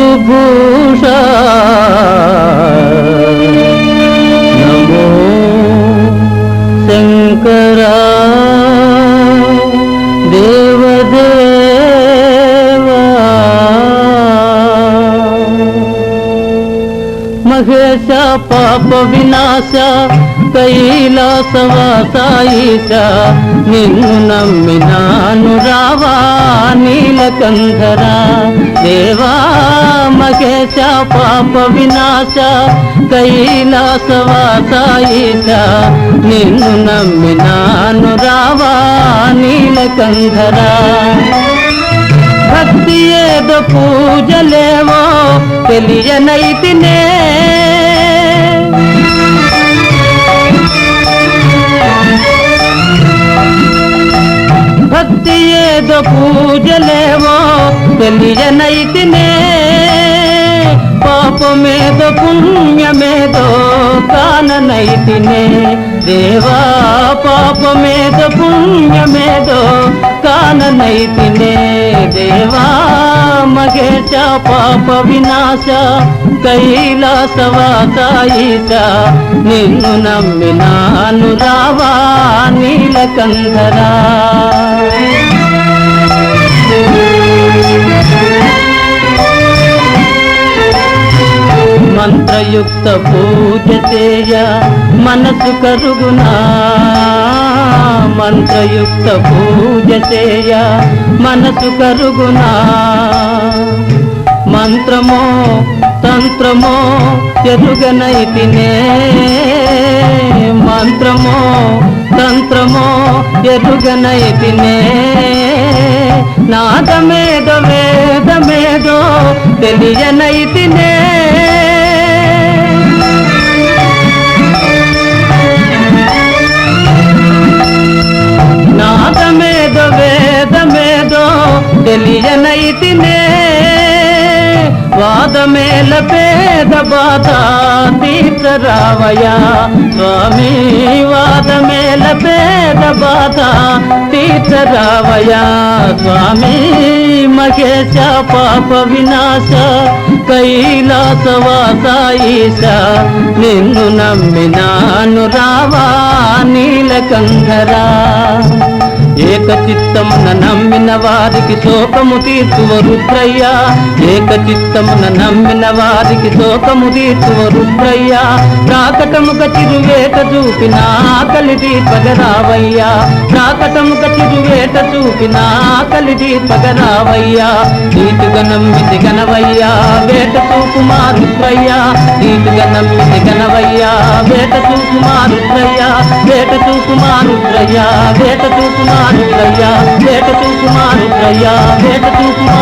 মধুভূষা। మహేశ పాప వినాశ కైలాసవాసాయిశ నిన్ను నమ్మినాను రావా నీలకంధర దేవా మహేశ పాప వినాశ కైలాసవాసాయిశ నిన్ను నమ్మినాను రావా నీలకంధరా భక్తి ఏదో పూజలేవో తెలియనైతినే ఏదో పూజలేవో తెలియనైతినే. పాపమేదో పుణ్యమేదో కాననైతినే. దేవా పాపమేదో పుణ్యమేదో కాననైతినే. దేవా మగేశ పాప వినాశ కైలాసవాసాయిష నిన్ను నమ్మినాను రావా నీలకంధరా యుక్త పూజతేయ మనసు కరుగునా? మంత్రయుక్త పూజతేయ మనసు కరుగునా? మంత్రమో తంత్రమో ఎరుగనైతినే మంత్రమో తంత్రమో ఎరుగనైతినే నాదమేదో వేదమేదో తెలియనైతినే. తెలియనైతినే వాదమేల పేద బాధ తీర్చరావయా స్వామి వాదమేల పేద బాధ తీర్చరావయా స్వామి మహేశ పాప వినాశ కైలాసవాసాయిష నిన్ను నమ్మినాను రావా నీలకంధరా ఏకచిత్తమున నమ్మిన వారికి శోకము తీర్చువ రుద్రయ్య. ఏకచిత్తమున నమ్మిన వారికి శోకము తీర్చువ రుద్రయ్య. ప్రాకటముక చిరువేట చూపిన ఆకలి దీపగరావయ్యా ప్రాకటముక చిరువేట చూపిన ఆకలి దీపగరావయ్యా నీతిగా నమ్మితి గనవయ్యా వేట చూపు మా రుద్రయ్య. నీతిగా నమ్మితి గనవయ్యా వేట చూపు మా రుద్రయ్య. వేట చూపు మా రుద్రయ్య వేట చూపు మా రుద్రయ్య వేట చూపు మా రుద్రయ్య వేట చూపు మా